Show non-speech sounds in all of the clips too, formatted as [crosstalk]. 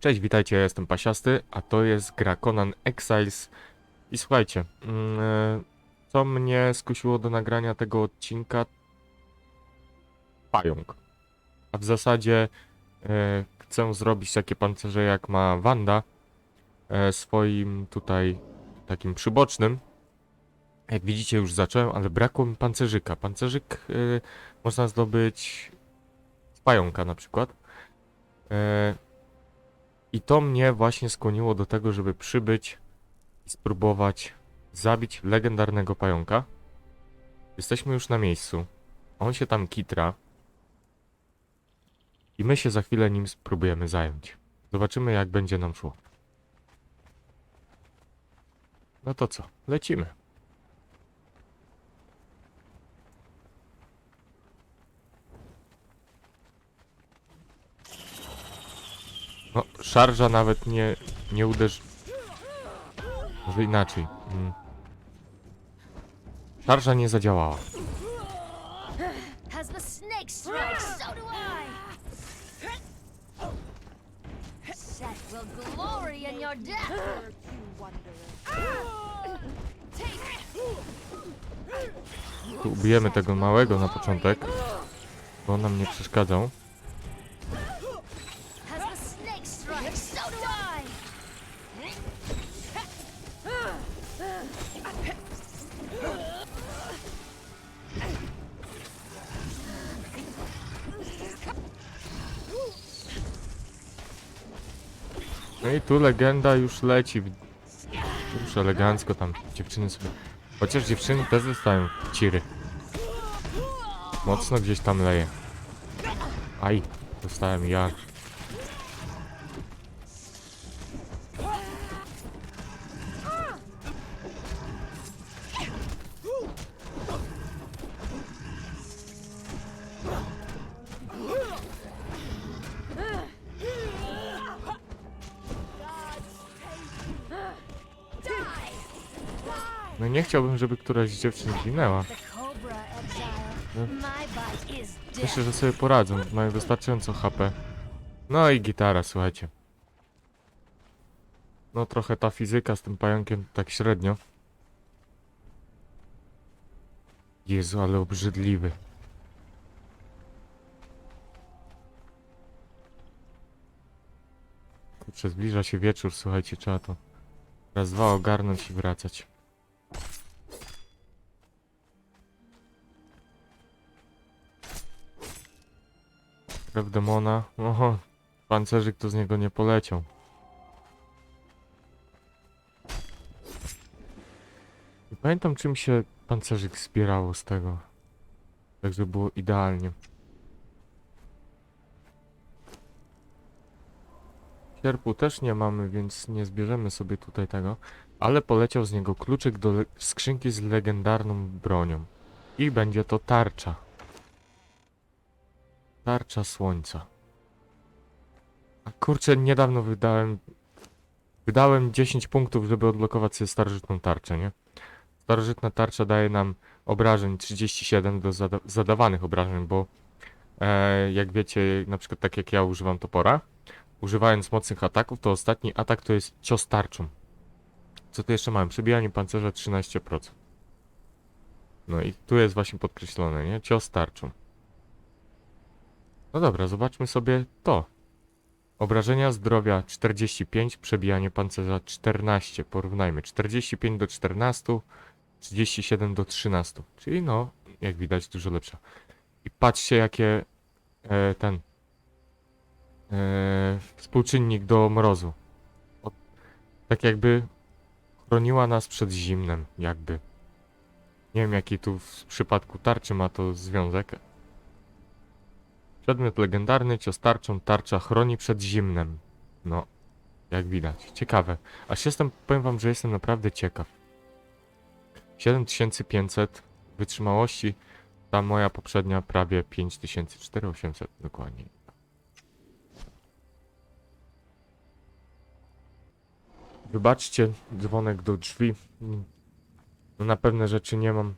Cześć, witajcie, ja jestem Pasiasty, a to jest gra Conan Exiles. I słuchajcie, mm, e, co mnie skusiło do nagrania tego odcinka? Pająk. A w zasadzie e, chcę zrobić takie pancerze jak ma Wanda e, swoim tutaj takim przybocznym. Jak widzicie już zacząłem, ale brakło mi pancerzyka. Pancerzyk można zdobyć z pająka na przykład. I to mnie właśnie skłoniło do tego, żeby przybyć i spróbować zabić legendarnego pająka. Jesteśmy już na miejscu. On się tam kitra. I my się za chwilę nim spróbujemy zająć. Zobaczymy jak będzie nam szło. No to co? Lecimy. No, szarża nawet nie, nie uderzy. Może inaczej. Mm. Szarża nie zadziałała. Tu ubijemy tego małego na początek, bo on nam nie przeszkadzał. Tu legenda już leci. Już elegancko tam dziewczyny sobie. Chociaż dziewczyny też dostają ciry. Mocno gdzieś tam leje. Aj, dostałem ja. Chciałbym, żeby któraś z dziewczyn death. Myślę, że sobie poradzą. Mają wystarczająco HP. No i gitara, słuchajcie. No trochę ta fizyka z tym pająkiem tak średnio. Jezu, ale obrzydliwy. Kurczę, zbliża się wieczór, słuchajcie, trzeba to raz, dwa ogarnąć i wracać. Krew demona. Oho, pancerzyk to z niego nie poleciał. Nie pamiętam czym się pancerzyk zbierało z tego. Tak, żeby było idealnie. Sierpu też nie mamy, więc nie zbierzemy sobie tutaj tego. Ale poleciał z niego kluczyk do skrzynki z legendarną bronią. I będzie to tarcza. Tarcza słońca. A kurczę, niedawno wydałem. Wydałem 10 punktów, żeby odblokować sobie starożytną tarczę, nie? Starożytna tarcza daje nam obrażeń 37 do zada zadawanych obrażeń, bo e, jak wiecie, na przykład tak jak ja używam topora, używając mocnych ataków, to ostatni atak to jest cios tarczą. Co tu jeszcze mamy? Przebijanie pancerza 13%. No i tu jest właśnie podkreślone, nie? Cios tarczą. No dobra, zobaczmy sobie to. Obrażenia zdrowia 45, przebijanie pancerza 14. Porównajmy 45 do 14, 37 do 13. Czyli no, jak widać, dużo lepsza. I patrzcie, jakie e, ten e, współczynnik do mrozu. O, tak jakby chroniła nas przed zimnem, jakby. Nie wiem, jaki tu w przypadku tarczy ma to związek, Przedmiot legendarny, cios tarczą, tarcza chroni przed zimnem. No, jak widać. Ciekawe. Aż jestem, powiem wam, że jestem naprawdę ciekaw. 7500 wytrzymałości, ta moja poprzednia prawie 5000, 4800 dokładnie. Wybaczcie, dzwonek do drzwi. No na pewne rzeczy nie mam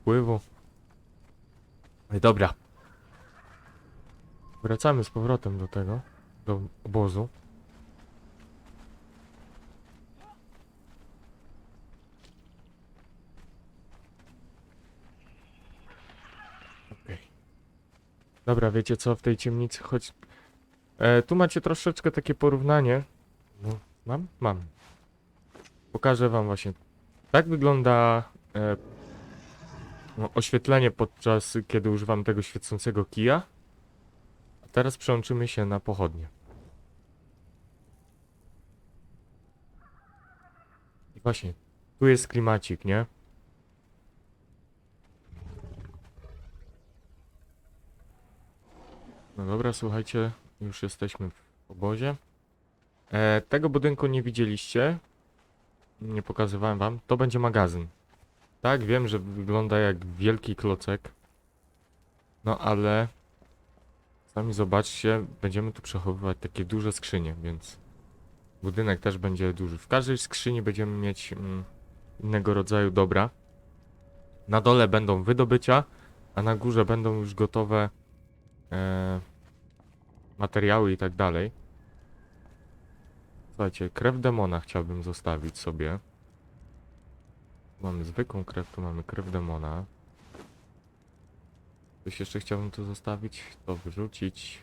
wpływu. Dobra, Wracamy z powrotem do tego. do obozu. Okej. Dobra, wiecie co, w tej ciemnicy choć... E, tu macie troszeczkę takie porównanie. No, mam? Mam. Pokażę wam właśnie. Tak wygląda e, no, oświetlenie podczas kiedy używam tego świecącego kija. Teraz przełączymy się na pochodnie. I właśnie, tu jest klimacik, nie? No dobra, słuchajcie, już jesteśmy w obozie. E, tego budynku nie widzieliście. Nie pokazywałem wam. To będzie magazyn. Tak, wiem, że wygląda jak wielki klocek. No ale sami zobaczcie, będziemy tu przechowywać takie duże skrzynie, więc budynek też będzie duży. W każdej skrzyni będziemy mieć mm, innego rodzaju dobra. Na dole będą wydobycia, a na górze będą już gotowe e, materiały i tak dalej. Słuchajcie, krew demona chciałbym zostawić sobie. Mamy zwykłą krew, tu mamy krew demona. Coś jeszcze chciałbym tu zostawić, to wyrzucić.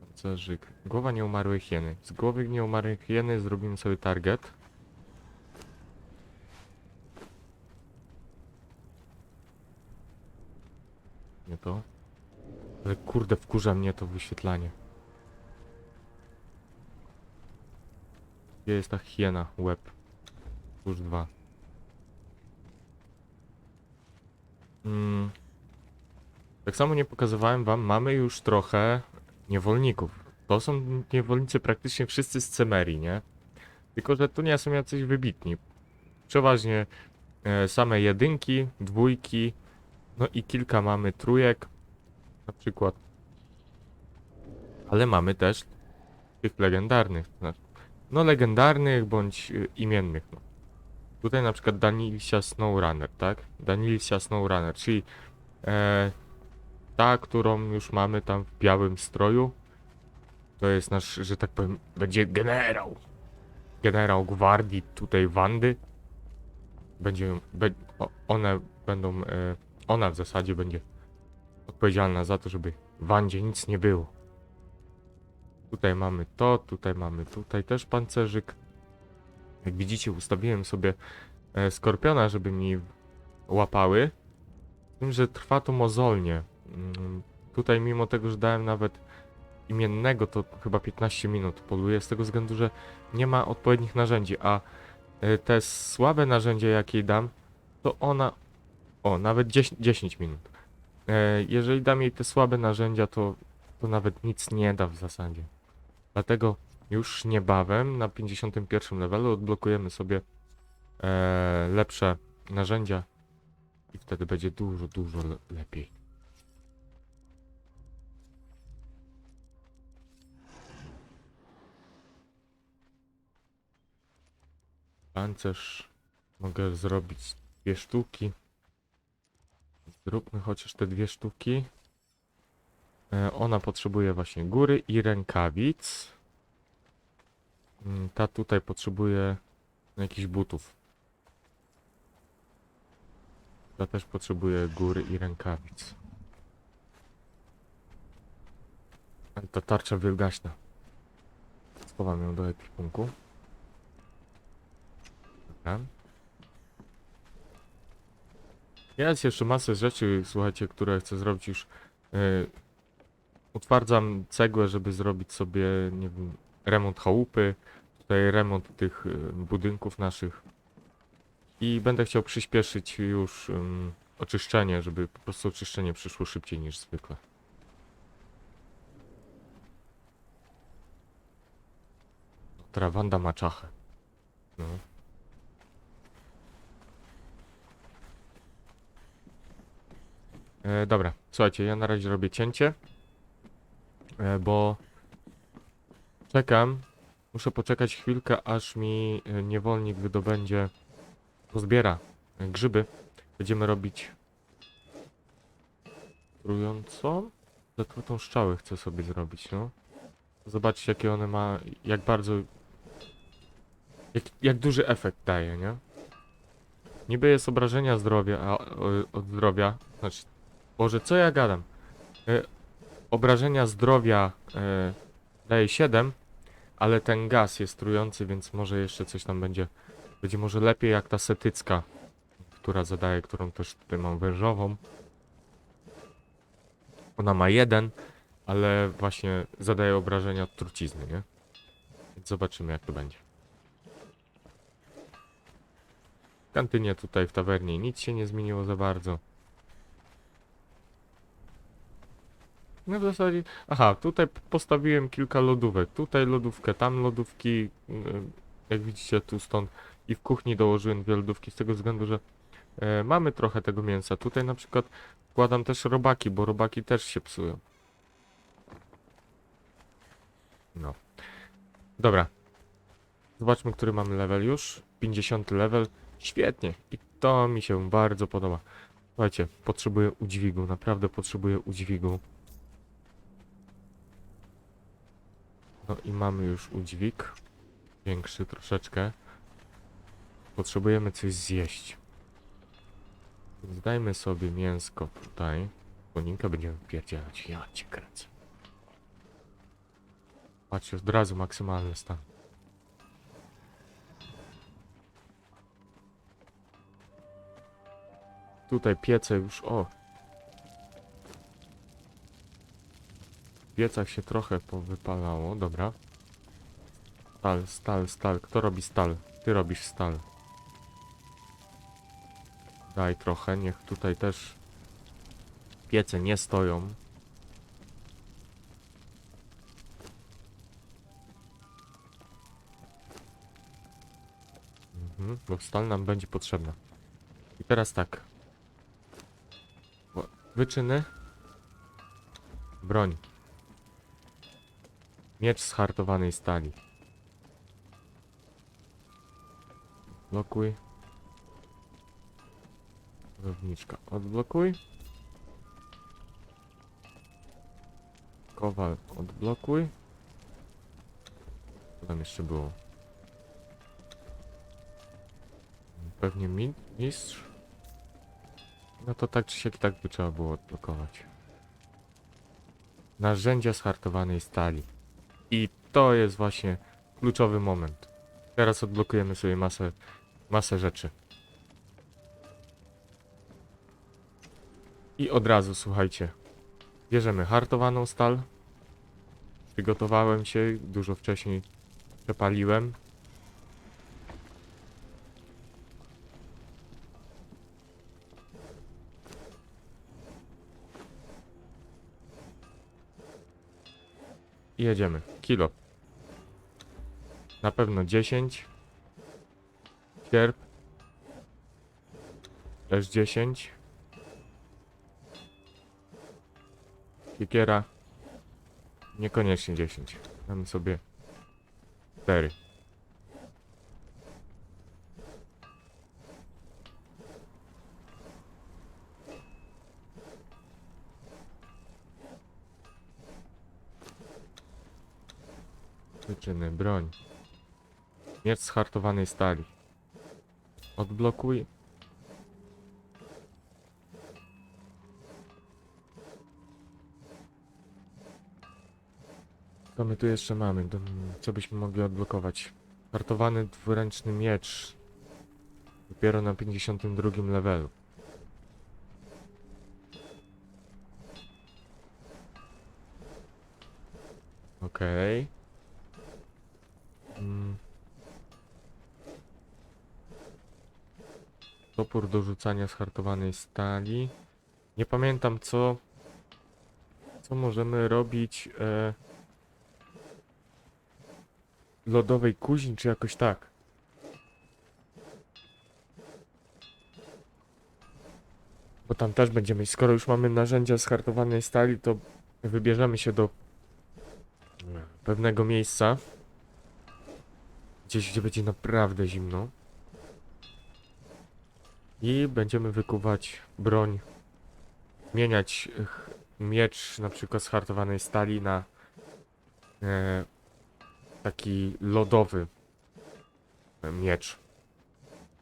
Pancerzyk. Głowa nieumarłej hieny. Z głowy nieumarłej hieny zrobimy sobie target. Nie to. Ale kurde, wkurza mnie to wyświetlanie. Gdzie jest ta hiena? Łeb. Już dwa. Mm. Tak samo nie pokazywałem wam, mamy już trochę niewolników. To są niewolnicy praktycznie wszyscy z Cemerii, nie? Tylko, że tu nie są jacyś wybitni. Przeważnie e, same jedynki, dwójki, no i kilka mamy trójek, na przykład. Ale mamy też tych legendarnych, znaczy, no legendarnych bądź y, imiennych. No. Tutaj na przykład Danilsia Snowrunner, tak? Danilsia Snowrunner, czyli e, ta, którą już mamy tam w białym stroju. To jest nasz, że tak powiem, będzie generał. Generał gwardii tutaj Wandy. Będzie, be, one będą, e, ona w zasadzie będzie odpowiedzialna za to, żeby Wandzie nic nie było. Tutaj mamy to, tutaj mamy tutaj też pancerzyk. Jak widzicie, ustawiłem sobie e, skorpiona, żeby mi łapały. Z tym, że trwa to mozolnie. Mm, Tutaj mimo tego, że dałem nawet imiennego, to chyba 15 minut poluję, z tego względu, że nie ma odpowiednich narzędzi, a e, te słabe narzędzie, jakie dam, to ona... O, nawet 10, 10 minut. E, Jeżeli dam jej te słabe narzędzia, to, to nawet nic nie da w zasadzie. Dlatego już niebawem na 51 levelu odblokujemy sobie e, lepsze narzędzia i wtedy będzie dużo, dużo le lepiej. Pancerz mogę zrobić dwie sztuki. Zróbmy chociaż te dwie sztuki. E, Ona potrzebuje właśnie góry i rękawic. Mm, Ta tutaj potrzebuje jakichś butów. Ta też potrzebuje góry i rękawic. Ta tarcza wielgaśna. Schowam ją do ekwipunku. Dobra. Jest jeszcze masę rzeczy, słuchajcie, które chcę zrobić już. Yy, utwardzam cegłę, żeby zrobić sobie, nie wiem, remont chałupy, tutaj remont tych y, budynków naszych. I będę chciał przyspieszyć już oczyszczenie, żeby po prostu oczyszczenie przyszło szybciej niż zwykle. Trawanda ma czachę. No. E, dobra, słuchajcie, ja na razie robię cięcie, e, bo czekam, muszę poczekać chwilkę, aż mi e, niewolnik wydobędzie, pozbiera e, grzyby. Będziemy robić trującą? Zatłutą szczałę chcę sobie zrobić, no. Zobaczcie jakie one ma, jak bardzo, jak, jak duży efekt daje, nie? Niby jest obrażenia zdrowia, a, od zdrowia, znaczy, Boże, co ja gadam? E, obrażenia zdrowia e, daje 7, ale ten gaz jest trujący, więc może jeszcze coś tam będzie, będzie może lepiej jak ta setycka, która zadaje, którą też tutaj mam wężową. Ona ma jeden, ale właśnie zadaje obrażenia od trucizny, nie? Więc zobaczymy jak to będzie. W kantynie tutaj w tawernie nic się nie zmieniło za bardzo. No w zasadzie... Aha, tutaj postawiłem kilka lodówek. Tutaj lodówkę, tam lodówki. mm, Jak widzicie tu stąd. I w kuchni dołożyłem dwie lodówki z tego względu, że e, mamy trochę tego mięsa. Tutaj na przykład wkładam też robaki, bo robaki też się psują. No. Dobra. Zobaczmy, który mamy level już. 50 level. Świetnie. I to mi się bardzo podoba. Słuchajcie, potrzebuję udźwigu. Naprawdę potrzebuję udźwigu. No i mamy już udźwig. Większy troszeczkę. Potrzebujemy coś zjeść. Więc dajmy sobie mięsko tutaj. Koninka będziemy pierdzielać. Ja cię kręcę. Patrzcie, od razu maksymalny stan. Tutaj piece już, o. piecach się trochę powypalało, dobra. Stal, stal, stal. Kto robi stal? Ty robisz stal. Daj trochę, niech tutaj też piece nie stoją. Mhm, bo stal nam będzie potrzebna. I teraz tak. Wyczyny. Broń. Miecz z hartowanej stali. Blokuj. Równiczka. Odblokuj. Kowal. Odblokuj. Co tam jeszcze było? Pewnie mi mistrz? No to tak czy siak i tak by trzeba było odblokować. Narzędzia z hartowanej stali. I to jest właśnie kluczowy moment. Teraz odblokujemy sobie masę, masę rzeczy. I od razu, słuchajcie. Bierzemy hartowaną stal. Przygotowałem się, dużo wcześniej przepaliłem. I jedziemy. Kilo. Na pewno 10. Sierp. Też 10. Kiekiera. Niekoniecznie 10. Damy sobie 4. Wyczyny, broń. Miecz z hartowanej stali. Odblokuj. Co my tu jeszcze mamy? Co byśmy mogli odblokować? Hartowany dwuręczny miecz. Dopiero na 52 levelu. Okej. Mm. Topór do rzucania z hartowanej stali. Nie pamiętam co... Co możemy robić... E, lodowej kuźni, czy jakoś tak. Bo tam też będziemy. Skoro już mamy narzędzia z hartowanej stali, to wybierzemy się do pewnego miejsca. Gdzieś, gdzie będzie naprawdę zimno. I będziemy wykuwać broń. Zmieniać ch- miecz na przykład z hartowanej stali na e, taki lodowy e, miecz.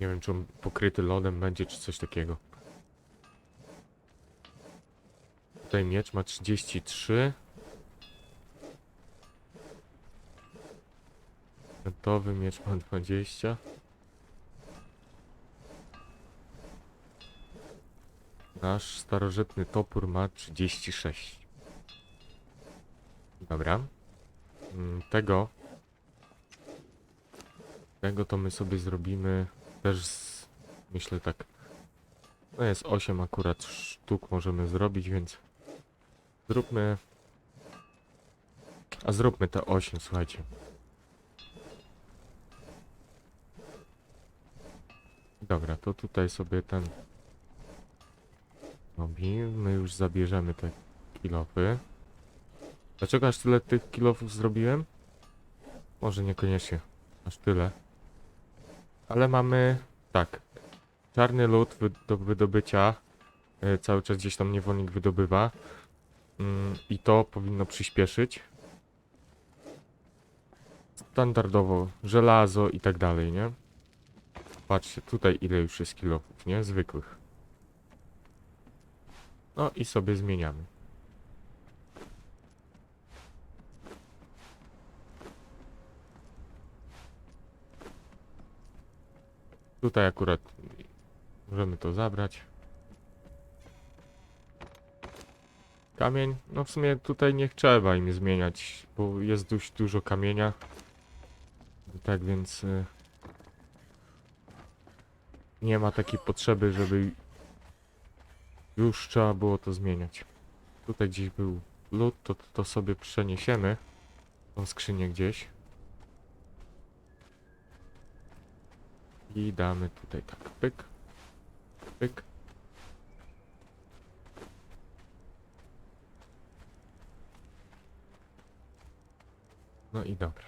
Nie wiem, czy on pokryty lodem będzie, czy coś takiego. Tutaj miecz ma 33. Gotowy miecz ma 20. Nasz starożytny topór ma 36. Dobra. Mm, Tego. Tego to my sobie zrobimy też z, myślę tak. No jest 8 akurat sztuk możemy zrobić, więc zróbmy. A zróbmy te 8, słuchajcie. Dobra, to tutaj sobie ten robi. My już zabierzemy te kilofy. Dlaczego aż tyle tych kilofów zrobiłem? Może niekoniecznie aż tyle. Ale mamy tak. Czarny lód do wydobycia. e, cały czas gdzieś tam niewolnik wydobywa. Mm, I to powinno przyspieszyć. Standardowo żelazo i tak dalej, nie? Patrzcie, tutaj ile już jest kilofów, nie? Zwykłych. No i sobie zmieniamy. Tutaj akurat możemy to zabrać. Kamień, no w sumie tutaj nie trzeba im zmieniać, bo jest dość dużo kamienia. Tak więc y, nie ma takiej potrzeby, żeby już trzeba było to zmieniać. Tutaj gdzieś był lód, to to sobie przeniesiemy. Tą skrzynię gdzieś. I damy tutaj tak, pyk, pyk. No i dobra.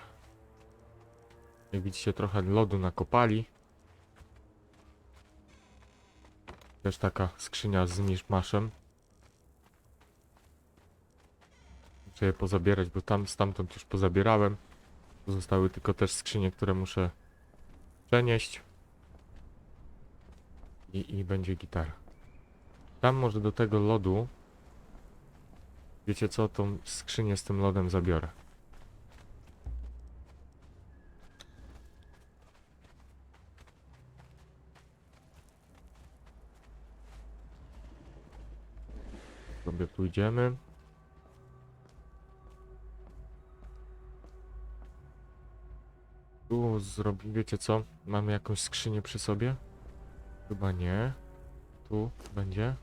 Jak widzicie, trochę lodu nakopali. Też taka skrzynia z miszmaszem. Muszę je pozabierać, bo tam stamtąd już pozabierałem. Zostały tylko też skrzynie, które muszę przenieść. I, I będzie gitara. Tam może do tego lodu. Wiecie co? Tą skrzynię z tym lodem zabiorę. Sobie pójdziemy. Tu zrobi, wiecie co? Mamy jakąś skrzynię przy sobie? Chyba nie. Tu będzie.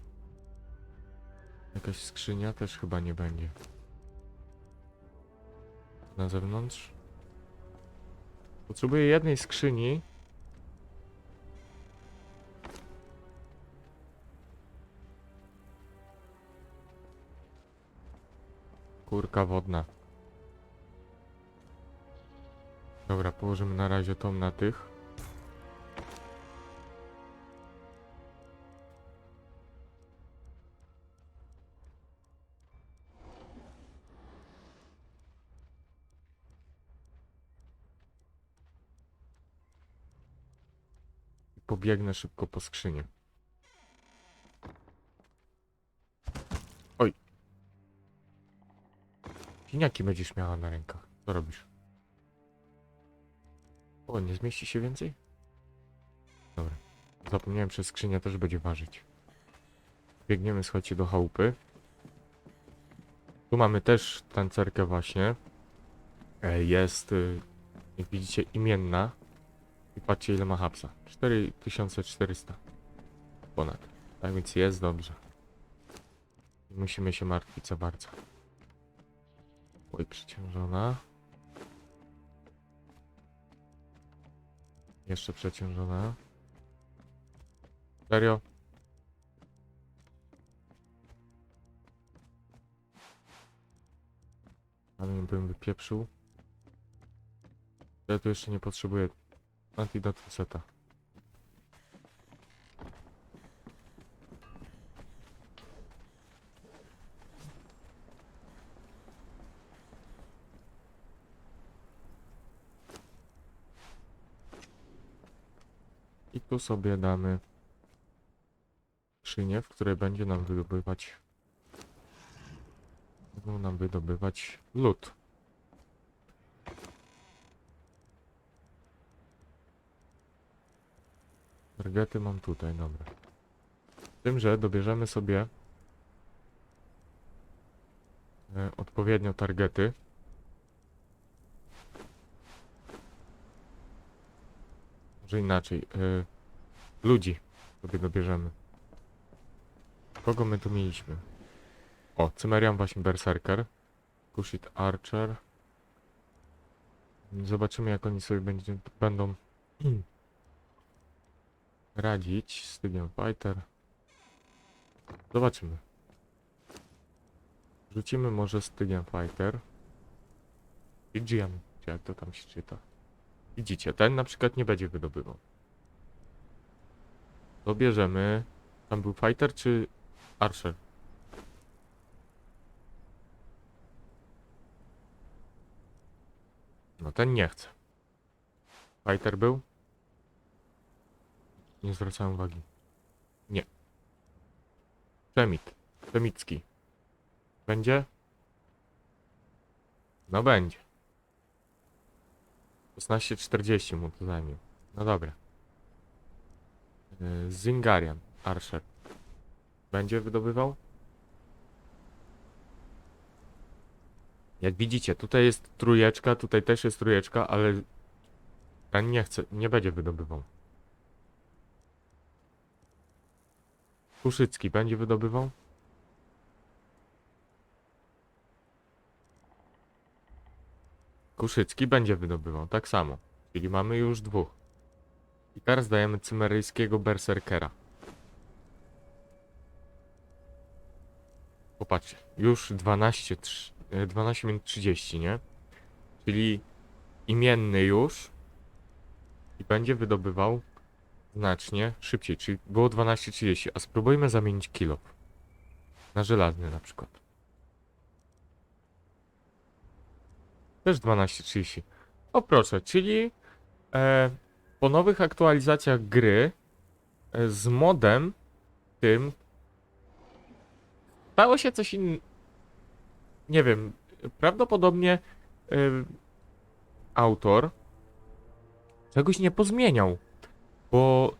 Jakaś skrzynia też chyba nie będzie. Na zewnątrz. Potrzebuję jednej skrzyni. Wodna. Dobra, położymy na razie tą na tych. Pobiegnę szybko po skrzynię. Siniaki będziesz miała na rękach. Co robisz? O, nie zmieści się więcej? Dobra. Zapomniałem, że skrzynia też będzie ważyć. Biegniemy, słuchajcie, do chałupy. Tu mamy też tancerkę właśnie. E, Jest, y, jak widzicie, imienna. I patrzcie, ile ma hapsa. 4400. Ponad. Tak więc jest dobrze. Musimy się martwić za bardzo. Oj, przeciążona. Jeszcze przeciążona. Serio? Nie bym wypieprzył. Ja tu jeszcze nie potrzebuję antidotum seta. I tu sobie damy skrzynię, w której będzie nam wydobywać nam wydobywać lód. Targety mam tutaj, dobra. Tym, że dobierzemy sobie e, odpowiednio targety. Może inaczej. E, ludzi sobie dobierzemy. Kogo my tu mieliśmy? O, Cymerian właśnie Berserker. Kushit Archer. Zobaczymy jak oni sobie będzie, będą [clears throat] radzić. Stygian Fighter. Zobaczymy. Rzucimy może Stygian Fighter. Stygian, czy jak to tam się czyta. Widzicie, ten na przykład nie będzie wydobywał. To bierzemy. Tam był Fighter czy Archer? No ten nie chce. Fighter był? Nie zwracałem uwagi. Nie. Przemit. Przemicki. Będzie? No będzie. 16.40 mu to zajmie. No dobra. Yy, Zingarian. Archer. Będzie wydobywał? Jak widzicie, tutaj jest trójeczka, tutaj też jest trójeczka, ale ten nie chce, nie będzie wydobywał. Kuszycki będzie wydobywał? Kuszycki będzie wydobywał, tak samo. Czyli mamy już dwóch. I teraz dajemy cymeryjskiego berserkera. Popatrzcie, już 12, trz- e, 12 minut 30, nie? Czyli imienny już i będzie wydobywał znacznie szybciej, czyli było 12.30, a spróbujmy zamienić kilo na żelazny na przykład. Też 12.30. O proszę, czyli e, po nowych aktualizacjach gry e, z modem tym stało się coś innego. Nie wiem, prawdopodobnie y, autor czegoś nie pozmieniał, bo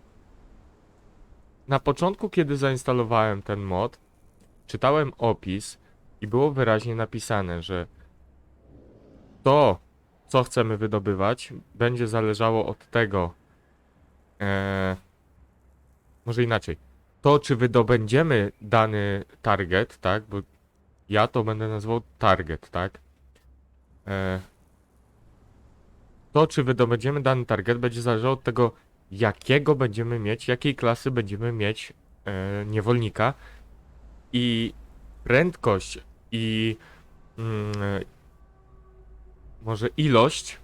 na początku, kiedy zainstalowałem ten mod, czytałem opis i było wyraźnie napisane, że to, co chcemy wydobywać, będzie zależało od tego, e, może inaczej, to, czy wydobędziemy dany target, tak, bo ja to będę nazywał target, tak? E, to, czy wydobędziemy dany target, będzie zależało od tego, jakiego będziemy mieć, jakiej klasy będziemy mieć e, niewolnika i prędkość i mm, może ilość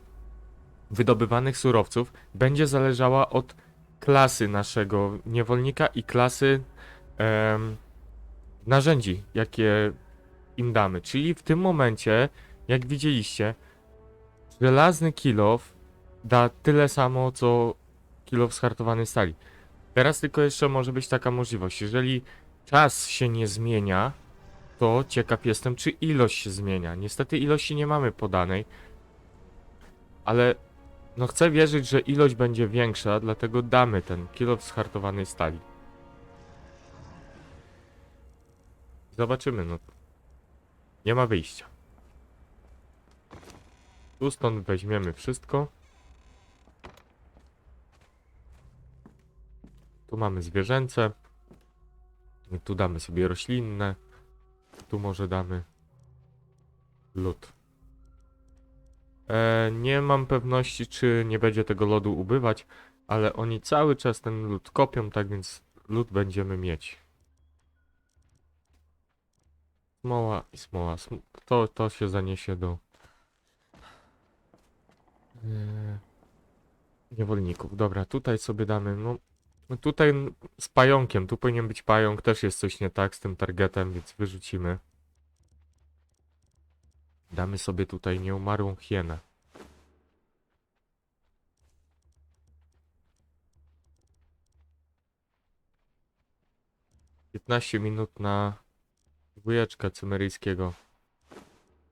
wydobywanych surowców będzie zależała od klasy naszego niewolnika i klasy em, narzędzi, jakie im damy. Czyli w tym momencie, jak widzieliście, żelazny kilof da tyle samo, co kilof z hartowanej stali. Teraz tylko jeszcze może być taka możliwość. Jeżeli czas się nie zmienia, to ciekaw jestem, czy ilość się zmienia. Niestety ilości nie mamy podanej, ale no chcę wierzyć, że ilość będzie większa, dlatego damy ten kilof z hartowanej stali. Zobaczymy, no. Nie ma wyjścia. Tu stąd weźmiemy wszystko. Tu mamy zwierzęce. Tu damy sobie roślinne. Tu może damy lód. E, nie mam pewności, czy nie będzie tego lodu ubywać, ale oni cały czas ten lód kopią, tak więc lód będziemy mieć. Smoła i smoła. Sm to, to się zaniesie do e, niewolników. Dobra, tutaj sobie damy, no no tutaj z pająkiem, tu powinien być pająk, też jest coś nie tak z tym targetem, więc wyrzucimy. Damy sobie tutaj nieumarłą hienę. Piętnaście minut na wujeczka cymeryjskiego.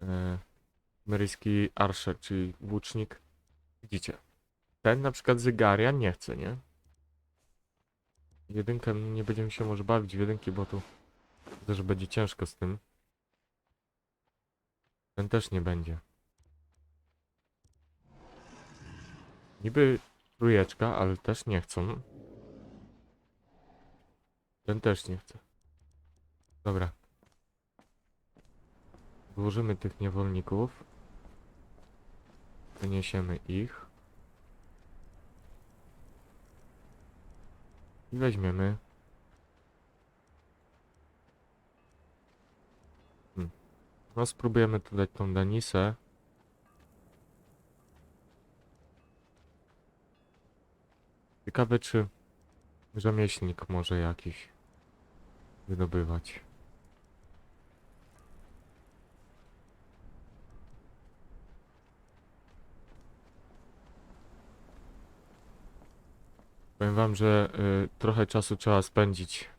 E, cymeryjski arszer, czyli łucznik. Widzicie. Ten na przykład zygaria nie chce, nie? Jedynkę nie będziemy się może bawić w jedynki, bo tu że będzie ciężko z tym. Ten też nie będzie. Niby trójeczka, ale też nie chcą. Ten też nie chce. Dobra. Włożymy tych niewolników. Wyniesiemy ich. I weźmiemy. No spróbujemy tu dać tą Danisę. Ciekawe czy rzemieślnik może jakiś wydobywać. Powiem wam, że y, trochę czasu trzeba spędzić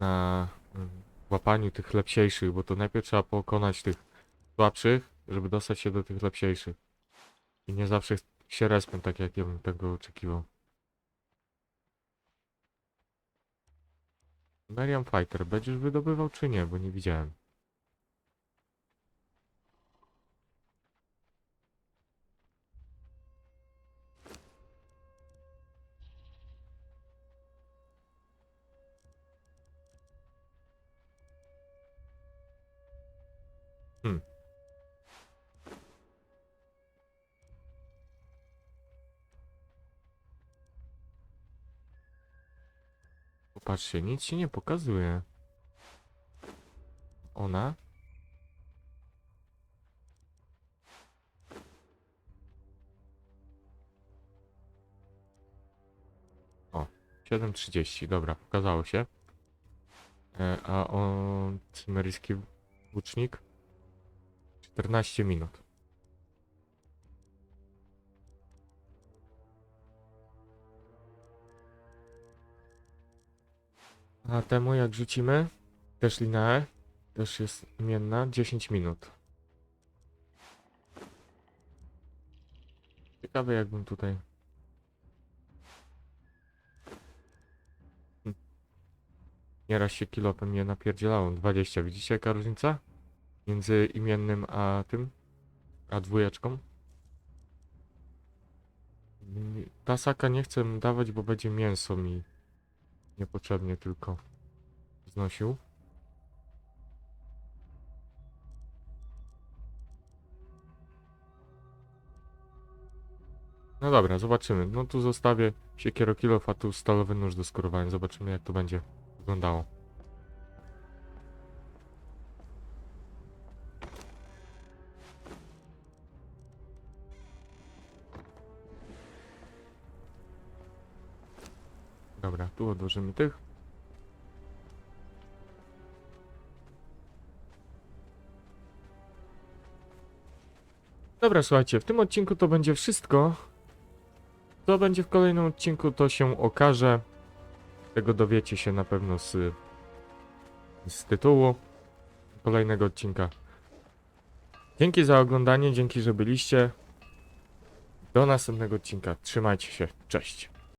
na y, łapaniu tych lepsiejszych, bo to najpierw trzeba pokonać tych słabszych, żeby dostać się do tych lepsiejszych. I nie zawsze się respią tak, jak ja bym tego oczekiwał. Meriam Fighter, będziesz wydobywał czy nie? Bo nie widziałem. Popatrzcie, nic się nie pokazuje. Ona? O, 7.30, dobra, pokazało się. E, a on, cymeryjski łucznik? 14 minut. A temu jak rzucimy, też lineę, też jest imienna, 10 minut. Ciekawe jakbym tutaj... Hm. Nieraz się kilopem nie napierdzielało, 20, widzicie jaka różnica? Między imiennym a tym, a dwójeczką. Tasaka nie chcę dawać, bo będzie mięso mi niepotrzebnie tylko znosił. No dobra, zobaczymy. No tu zostawię siekierokilof, a tu stalowy nóż do skórowania. Zobaczymy jak to będzie wyglądało. Tu odłożymy tych. Dobra, słuchajcie, w tym odcinku to będzie wszystko. Co będzie w kolejnym odcinku, to się okaże. Tego dowiecie się na pewno z, z tytułu kolejnego odcinka. Dzięki za oglądanie, dzięki, że byliście. Do następnego odcinka. Trzymajcie się. Cześć.